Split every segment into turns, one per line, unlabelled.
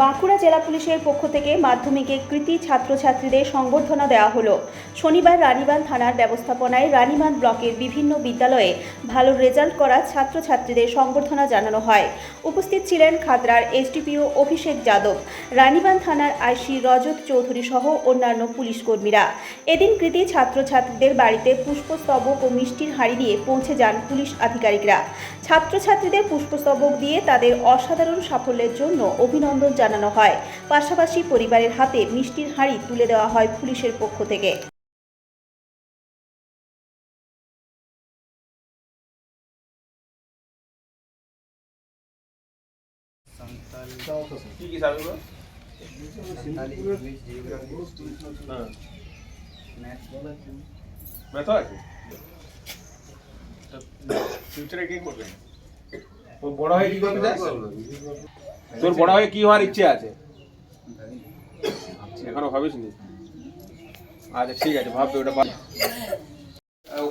বাঁকুড়া জেলা পুলিশের পক্ষ থেকে মাধ্যমিকে কৃতি ছাত্রছাত্রীদের সংবর্ধনা দেওয়া হলো। শনিবার রানীবাঁধ থানার ব্যবস্থাপনায় রানীবাঁধ ব্লকের বিভিন্ন বিদ্যালয়ে ভালো রেজাল্ট করা ছাত্রছাত্রীদের সংবর্ধনা জানানো হয়। উপস্থিত ছিলেন খাতড়ার এসডিপিও অভিষেক যাদব, রানীবাঁধ থানার আইসি রজত চৌধুরী সহ অন্যান্য পুলিশ কর্মীরা। এদিন কৃতি ছাত্রছাত্রীদের বাড়িতে পুষ্পস্তবক ও মিষ্টির হাঁড়ি দিয়ে পৌঁছে যান পুলিশ আধিকারিকরা। ছাত্রছাত্রীদের পুষ্পস্তবক দিয়ে তাদের অসাধারণ সাফল্যের জন্য অভিনন্দন জানানো হয়। পাশাপাশি পরিবারের হাতে মিষ্টির হাঁড়ি তুলে দেওয়া হয় পুলিশের পক্ষ থেকে।
কি কি সাবজেক্ট? হ্যাঁ। ম্যাথও আছে? ফিউচারে কি করবে? তোর বড় হয়ে কি করতে চাস তোর বড় হয়ে কি হওয়ার ইচ্ছে আছে এখনো ভাবিস নি আচ্ছা ঠিক আছে ভাববে ওটা ভাব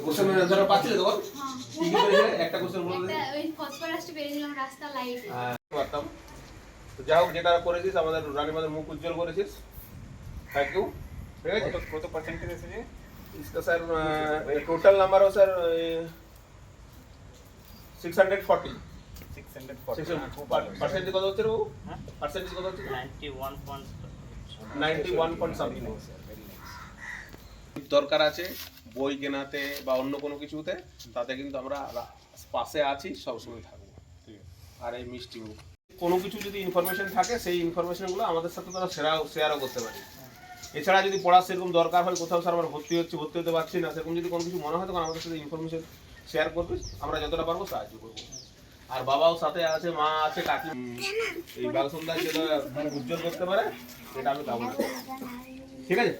কোশ্চেন অ্যান্সার পাচ্ছিলে তো বল? কি কি করেছিলে? একটা কোশ্চেন বলে দে
একটা ওই ফসফরাসটা পেরেছিলাম রাস্তা লাইট
হ্যাঁ, পারতাম তো যাই হোক যেটা করেছিস আমাদের রানীমাদের মুখ উজ্জ্বল করেছিস থ্যাংক ইউ ঠিক আছে
কত কত পার্সেন্টেজ এসেছে
इसका सर टोटल नंबर हो सर सिक्स हंड्रेड फोर्टी কত হচ্ছে বাবু
হ্যাঁ?
কত হচ্ছে? দরকার আছে বই কেনাতে বা অন্য কোনো কিছুতে তাতে কিন্তু আমরা পাশে আছি সবসময় থাকব। আর এই মিষ্টি কোনো কিছু যদি ইনফরমেশন থাকে সেই ইনফরমেশনগুলো আমাদের সাথে তারা শেয়ার শেয়ারও করতে পারে। এছাড়া যদি পড়ার সেরকম দরকার হয় কোথাও স্যার আমার ভর্তি হচ্ছে ভর্তি হতে পারছি না সেরকম যদি কোনো কিছু মনে হয় তখন আমাদের সাথে ইনফরমেশন শেয়ার করবে। আমরা যতটা পারব সাহায্য করব। আর বাবাও সাথে আছে, মা আছে, কাকি। এই বালসন্দায় যেটা উজ্জ্বল করতে পারে, সেটা আমি পাবো ঠিক আছে?